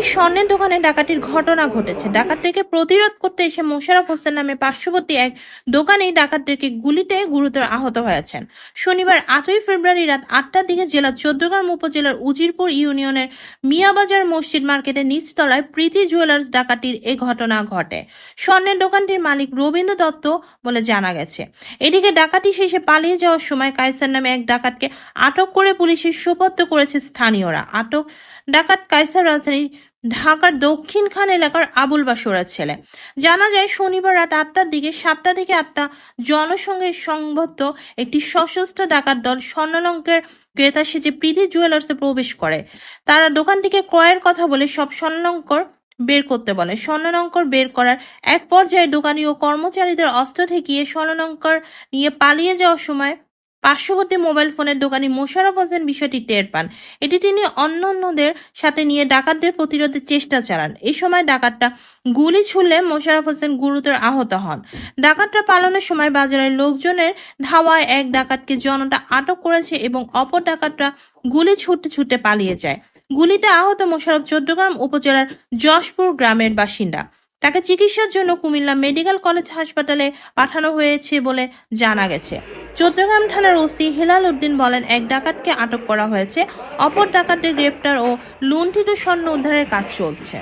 একটি স্বর্ণের দোকানে ডাকাতির ঘটনা ঘটেছে। ডাকাতদেরকে প্রতিরোধ করতে এসে মোশাররফ হোসেন নামে পার্শ্ববর্তী এক দোকানে ডাকাতদেরকে গুলিতে গুরুতর আহত হয়েছেন। শনিবার আটই ফেব্রুয়ারি রাত আটটার দিকে জেলার চৌদ্দগ্রাম উপজেলার উজিরপুর ইউনিয়নের মিয়াবাজার মসজিদ মার্কেটের নিচতলায় প্রীতি জুয়েলার্স ডাকাতির এ ঘটনা ঘটে। স্বর্ণের দোকানটির মালিক রবীন্দ্র দত্ত বলে জানা গেছে। এদিকে ডাকাতি শেষে পালিয়ে যাওয়ার সময় কায়সার নামে এক ডাকাতকে আটক করে পুলিশের সোপর্দ করেছে স্থানীয়রা। আটক ডাকাত কায়সার রাজধানী ঢাকার দক্ষিণ খান এলাকার আবুল বাসুরার ছেলে। জানা যায়, শনিবার রাত আটটার দিকে, সাতটা থেকে আটটা, জনসংঘের সংবদ্ধ একটি সশস্ত্র ডাকাত দল স্বর্ণলঙ্কের ক্রেতা সেজে প্রীতি জুয়েলার্সে প্রবেশ করে। তারা দোকানটিকে ক্রয়ের কথা বলে সব স্বর্ণলঙ্কর বের করতে বলে। স্বর্ণলঙ্কর বের করার এক পর্যায়ে দোকানি ও কর্মচারীদের অস্ত্র ঠেকিয়ে স্বর্ণলঙ্কর নিয়ে পালিয়ে যাওয়ার সময় পার্শ্ববর্তী মোবাইল ফোনের দোকানি মোশারফ হোসেন বিষয়টি টের পান। এটি তিনি অন্য অন্যদের সাথে নিয়ে ডাকাতদের প্রতিরোধের চেষ্টা চালান। এই সময় ডাকাতটা গুলি ছুড়লে মোশারফ হোসেন গুরুতর আহত হন। ডাকাতটা পালানোর সময় বাজারের লোকজনের ধাওয়ায় এক ডাকাতকে জনতা আটক করেছে এবং অপর ডাকাতরা গুলি ছুটতে ছুটতে পালিয়ে যায়। গুলিতে আহত মোশারফ চৌদ্দগ্রাম উপজেলার যশপুর গ্রামের বাসিন্দা। তাকে চিকিৎসার জন্য কুমিল্লা মেডিকেল কলেজ হাসপাতালে পাঠানো হয়েছে বলে জানা গেছে। চৌদ্দগ্রাম থানার ওসি হেলাল উদ্দিন বলেন, এক ডাকাতকে আটক করা হয়েছে। অপর ডাকাতদের গ্রেফতার ও লুণ্ঠিত স্বর্ণ উদ্ধারের কাজ চলছে।